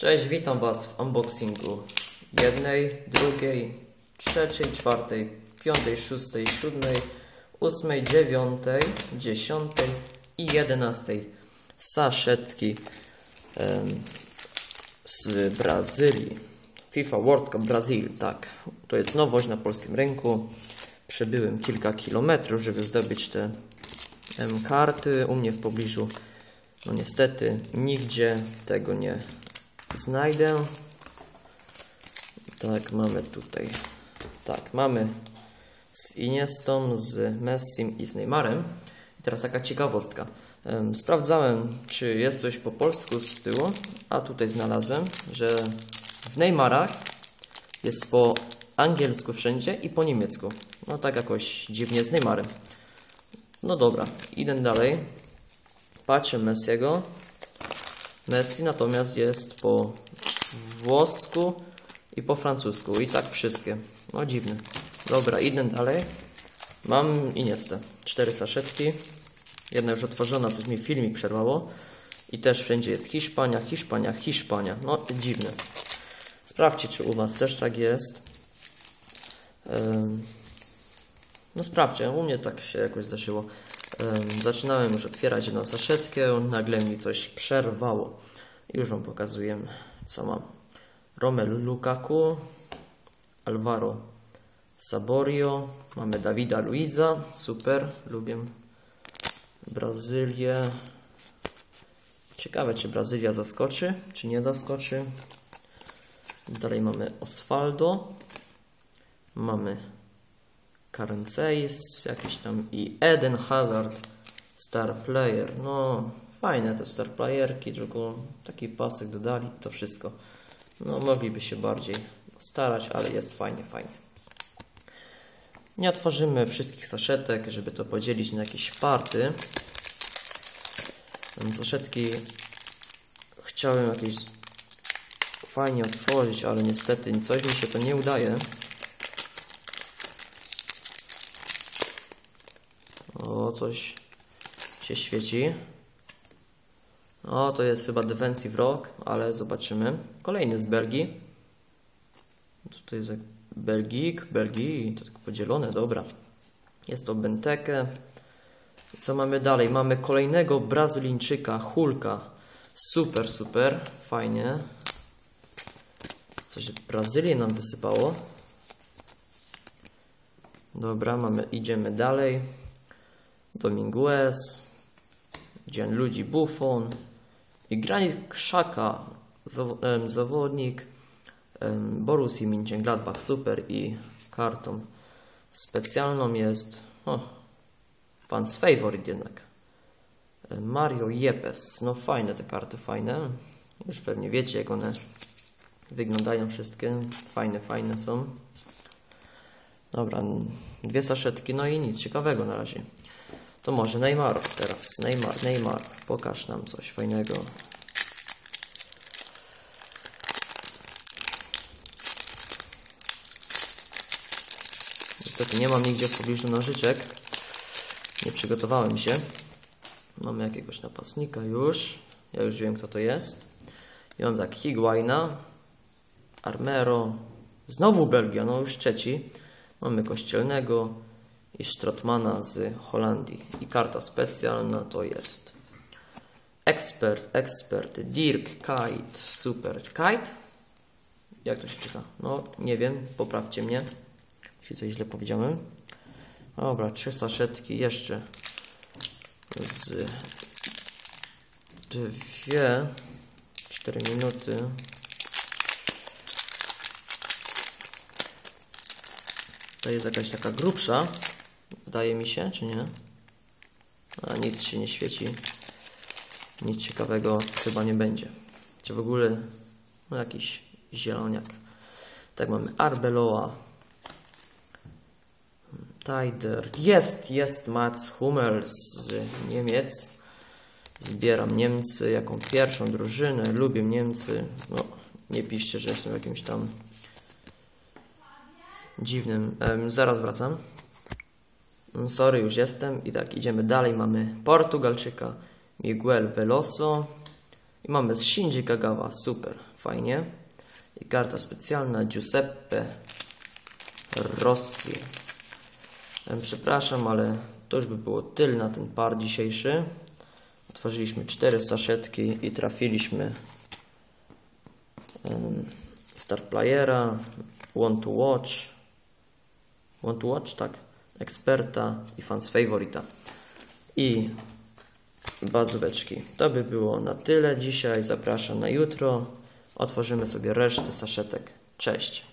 Cześć, witam Was w unboxingu jednej, drugiej, trzeciej, czwartej, piątej, szóstej, siódmej, ósmej, dziewiątej, dziesiątej i jedenastej saszetki em, z Brazylii. FIFA World Cup Brazil, tak. To jest nowość na polskim rynku. Przebyłem kilka kilometrów, żeby zdobyć te em, karty. U mnie w pobliżu, no niestety, nigdzie tego nie znajdę. Tak, mamy tutaj. Tak, mamy z Iniestą, z Messim i z Neymarem. I teraz taka ciekawostka. Em, Sprawdzałem, czy jest coś po polsku z tyłu, a tutaj znalazłem, że w Neymarach jest po angielsku wszędzie i po niemiecku. No tak jakoś dziwnie z Neymarem. No dobra, idę dalej. Patrzę Messiego. Messi natomiast jest po włosku i po francusku. I tak wszystkie. No dziwne. Dobra, idę dalej. Mam Iniestę. Cztery saszetki. Jedna już otworzona, coś mi filmik przerwało. I też wszędzie jest Hiszpania, Hiszpania, Hiszpania. No dziwne. Sprawdźcie, czy u Was też tak jest. No sprawdźcie, u mnie tak się jakoś zdarzyło. Zaczynałem już otwierać jedną saszetkę, nagle mi coś przerwało. Już Wam pokazuję, co mam. Romelu Lukaku, Alvaro Saborio, mamy Davida Luiza, super, lubię Brazylię. Ciekawe, czy Brazylia zaskoczy, czy nie zaskoczy. Dalej mamy Osvaldo, mamy Carenceis, jakiś tam i Eden Hazard, star player. No, fajne te star playerki, tylko taki pasek dodali, to wszystko. No, mogliby się bardziej starać, ale jest fajnie, fajnie. Nie otworzymy wszystkich saszetek, żeby to podzielić na jakieś party. Saszetki chciałem jakieś fajnie otworzyć, ale niestety coś mi się to nie udaje. Coś się świeci. O, to jest chyba Defensive Rock, ale zobaczymy. Kolejny z Belgii. Co to jest? Belgik, Belgii, to tak podzielone, dobra. Jest to Benteke. Co mamy dalej? Mamy kolejnego Brazylijczyka, Hulka. Super, super, fajnie. Coś Brazylii nam wysypało. Dobra, mamy, idziemy dalej. Dominguez, Gianluigi Buffon i Granit Xhaka, zawodnik Borussii Mönchengladbach, super i kartą specjalną jest o, fans favorite jednak. Mario Yepes, no fajne te karty, fajne. Już pewnie wiecie jak one wyglądają wszystkie, fajne, fajne są. Dobra, dwie saszetki, no i nic ciekawego na razie to może Neymar teraz. Neymar, Neymar, pokaż nam coś fajnego. Niestety nie mam nigdzie w pobliżu nożyczek. Nie przygotowałem się. Mamy jakiegoś napastnika już. Ja już wiem kto to jest. I mam tak Higuaina, Armero, znowu Belgia, no już trzeci. Mamy Kościelnego, i Strotmana z Holandii. I karta specjalna to jest ekspert, ekspert, Dirk Kite, super. Kite? Jak to się czyta? No, nie wiem, poprawcie mnie, jeśli coś źle powiedziałem. Dobra, trzy saszetki, jeszcze z dwie, cztery minuty. To jest jakaś taka grubsza. Wydaje mi się, czy nie? A nic się nie świeci. Nic ciekawego chyba nie będzie. Czy w ogóle no jakiś zieloniak. Tak mamy Arbeloa. Tider. Jest, jest Mats Hummels z Niemiec. Zbieram Niemcy jaką pierwszą drużynę. Lubię Niemcy. No, nie piszcie, że jestem jakimś tam dziwnym. Em, zaraz wracam. Mm, Sorry, już jestem. I tak, idziemy dalej. Mamy Portugalczyka Miguel Veloso. I mamy z Shinji Kagawa. Super. fajnie. I karta specjalna Giuseppe Rossi. Przepraszam, ale to już by było tyle na ten par dzisiejszy. Otworzyliśmy cztery saszetki i trafiliśmy Star Playera, One to Watch, One to Watch, tak, Eksperta i Fans Favorita. I bazóweczki. To by było na tyle dzisiaj. Zapraszam na jutro. Otworzymy sobie resztę saszetek. Cześć.